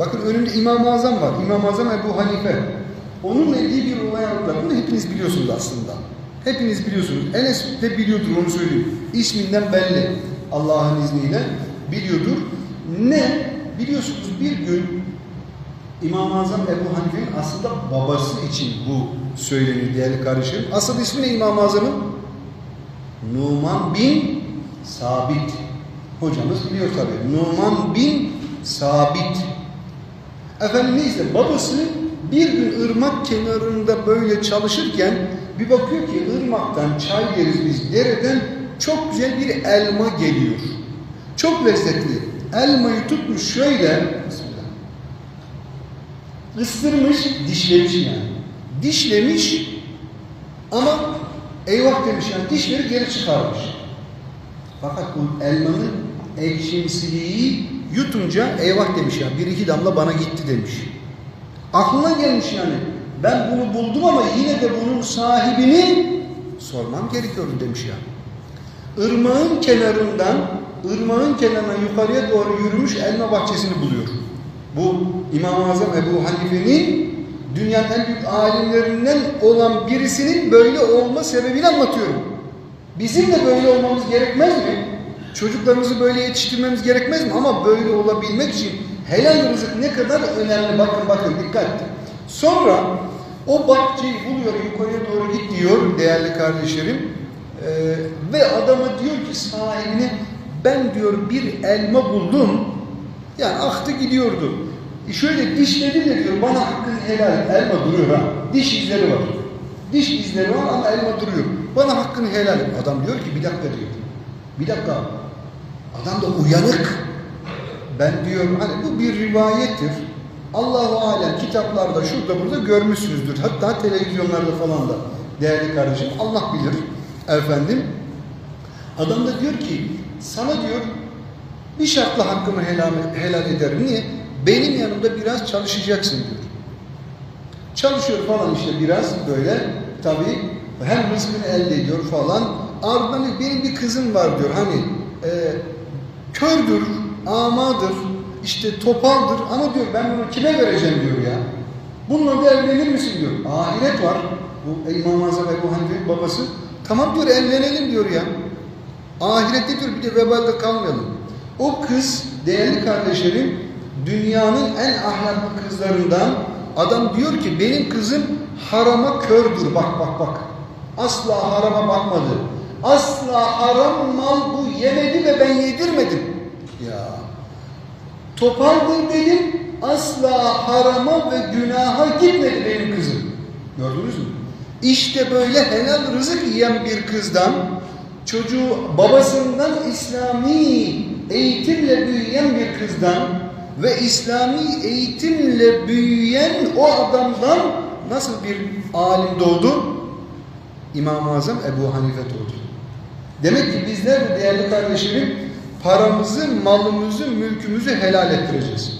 Bakın önümde İmam-ı Azam var. İmam-ı Azam Ebu Hanife. Onunla ilgili bir olay anlattılar. Bunu hepiniz biliyorsunuz aslında. Hepiniz biliyorsunuz. Enes de biliyordur onu söyleyeyim. İsminden belli. Allah'ın izniyle biliyordur. Ne? Biliyorsunuz bir gün İmam-ı Azam Ebu Hanife'nin aslında babası için bu söylenir değerli kardeşlerim. Asıl ismi ne İmam-ı Azam'ın? Numan bin Sabit. Hocamız biliyor tabi. Numan bin Sabit. Efendim neyse babası bir gün ırmak kenarında böyle çalışırken bir bakıyor ki ırmaktan çay deriz biz dereden çok güzel bir elma geliyor. Çok lezzetli. Elmayı tutmuş şöyle ısırmış, dişlemiş yani. Dişlemiş ama eyvah demiş yani dişleri geri çıkarmış. Fakat bu elmanın ekşimsiliği yutunca eyvah demiş ya bir iki damla bana gitti demiş. Aklına gelmiş yani. Ben bunu buldum ama yine de bunun sahibini sormam gerekiyordu demiş ya. Irmağın kenarından, ırmağın kenarına yukarıya doğru yürümüş elma bahçesini buluyor. Bu İmam-ı Azam Ebu Hanife'nin dünyanın en büyük alimlerinden olan birisinin böyle olma sebebini anlatıyorum. Bizim de böyle olmamız gerekmez mi? Çocuklarımızı böyle yetiştirmemiz gerekmez mi? Ama böyle olabilmek için helal rızık ne kadar önemli. Bakın bakın dikkat. Sonra o bahçeyi buluyor, yukarıya doğru git diyor değerli kardeşlerim. Ee, ve adama diyor ki sahibine ben diyor bir elma buldum. Yani aktı gidiyordu. E şöyle dişledim de diyor bana hakkın helal. Elma duruyor ha. Diş izleri var. Diş izleri var ama elma duruyor. Bana hakkını helal. Adam diyor ki bir dakika diyor. Bir dakika. Adam da uyanık. Ben diyor hani bu bir rivayettir. Allahu alem kitaplarda şurada burada görmüşsünüzdür. Hatta televizyonlarda falan da değerli kardeşim Allah bilir efendim. Adam da diyor ki sana diyor bir şartla hakkımı helal, helal ederim. Niye? Benim yanımda biraz çalışacaksın diyor. Çalışıyor falan işte biraz böyle tabii hem rızkını elde ediyor falan. Ardından benim bir kızım var diyor hani e, kördür, amadır, işte topaldır ama diyor ben bunu kime vereceğim diyor ya. Bununla da evlenir misin diyor. Ahiret var. Bu İmam-ı Azam Ebu Hanife'nin babası. Tamam diyor evlenelim diyor ya. Ahirette diyor bir de vebalde kalmayalım. O kız değerli kardeşlerim dünyanın en ahlaklı kızlarından adam diyor ki benim kızım harama kördür bak bak bak. Asla harama bakmadı. Asla haram mal bu yemedi ve ben yedirmedim. Ya. Topaldır dedim. Asla harama ve günaha gitmedi benim kızım. Gördünüz mü? İşte böyle helal rızık yiyen bir kızdan çocuğu babasından İslami eğitimle büyüyen bir kızdan ve İslami eğitimle büyüyen o adamdan nasıl bir alim doğdu? İmam-ı Azam Ebu Hanife doğdu. Demek ki bizler de değerli kardeşlerim paramızı, malımızı, mülkümüzü helal ettireceğiz.